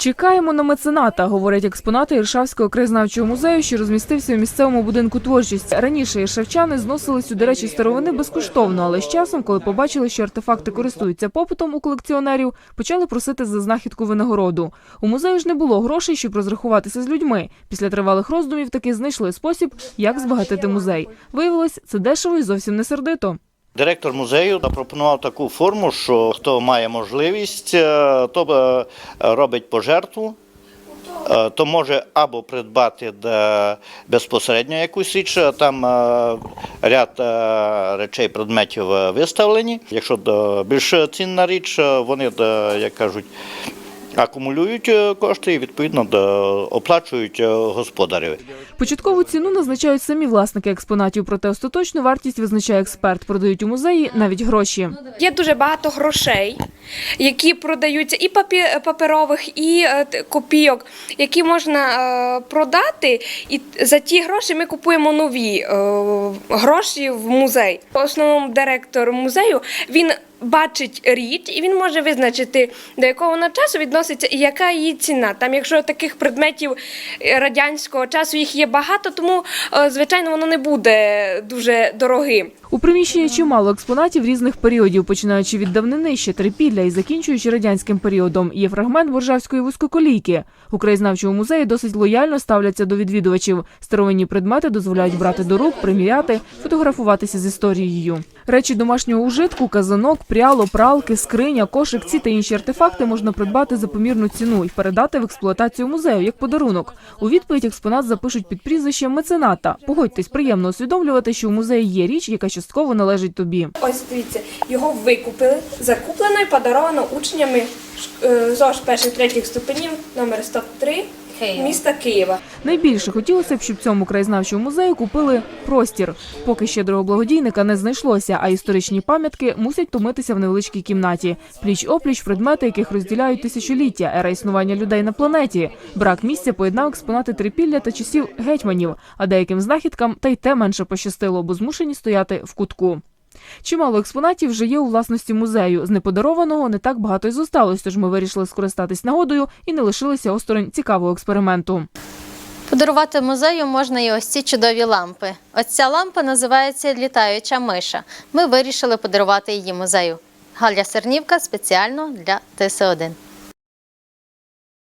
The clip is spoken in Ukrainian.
Чекаємо на мецената, говорять експонати Іршавського краєзнавчого музею, що розмістився у місцевому будинку творчості. Раніше іршавчани зносили сюди речі старовини безкоштовно, але з часом, коли побачили, що артефакти користуються попитом у колекціонерів, почали просити за знахідку винагороду. У музею ж не було грошей, щоб розрахуватися з людьми. Після тривалих роздумів таки знайшли спосіб, як збагатити музей. Виявилось, це дешево і зовсім не сердито. Директор музею запропонував таку форму, що хто має можливість, е, то е, робить пожертву, е, то може або придбати безпосередньо якусь річ, там ряд речей, предметів виставлені. Якщо більш цінна річ, вони, як кажуть, акумулюють е, кошти і відповідно е, оплачують е, господареві. Початкову ціну назначають самі власники експонатів, проте остаточну вартість визначає експерт. Продають у музеї навіть гроші. Є дуже багато грошей, які продаються і папі- паперових, і е, копійок, які можна е, продати. І за ті гроші ми купуємо нові е, гроші в музей. В основному директор музею він. Бачить річ, і він може визначити, до якого вона часу відноситься і яка її ціна. Там, якщо таких предметів радянського часу їх є багато, тому е, звичайно воно не буде дуже дорогим. У приміщенні чимало експонатів різних періодів, починаючи від давнини ще трипілля і закінчуючи радянським періодом. Є фрагмент Воржавської вузькоколійки. У краєзнавчому музеї досить лояльно ставляться до відвідувачів. Старовинні предмети дозволяють брати до рук, приміряти, фотографуватися з історією. Речі домашнього ужитку, казанок, пряло, пралки, скриня, кошик, ці та інші артефакти можна придбати за помірну ціну і передати в експлуатацію музею як подарунок. У відповідь експонат запишуть під прізвищем мецената. Погодьтесь, приємно усвідомлювати, що у музеї є річ, яка частково належить тобі. Ось дивіться, його викупили, закуплено і подаровано учнями е, ЗОЖ перших третіх ступенів номер 103 міста Києва. Найбільше хотілося б, щоб цьому краєзнавчому музею купили простір. Поки щедрого благодійника не знайшлося, а історичні пам'ятки мусять томитися в невеличкій кімнаті. Пліч опліч предмети, яких розділяють тисячоліття, ера існування людей на планеті. Брак місця поєднав експонати трипілля та часів гетьманів, а деяким знахідкам та й те менше пощастило, бо змушені стояти в кутку. Чимало експонатів вже є у власності музею. З неподарованого не так багато й зосталось, тож ми вирішили скористатись нагодою і не лишилися осторонь цікавого експерименту. Подарувати музею можна і ось ці чудові лампи. Ось ця лампа називається літаюча миша. Ми вирішили подарувати її музею. Галя Сернівка спеціально для ТС1.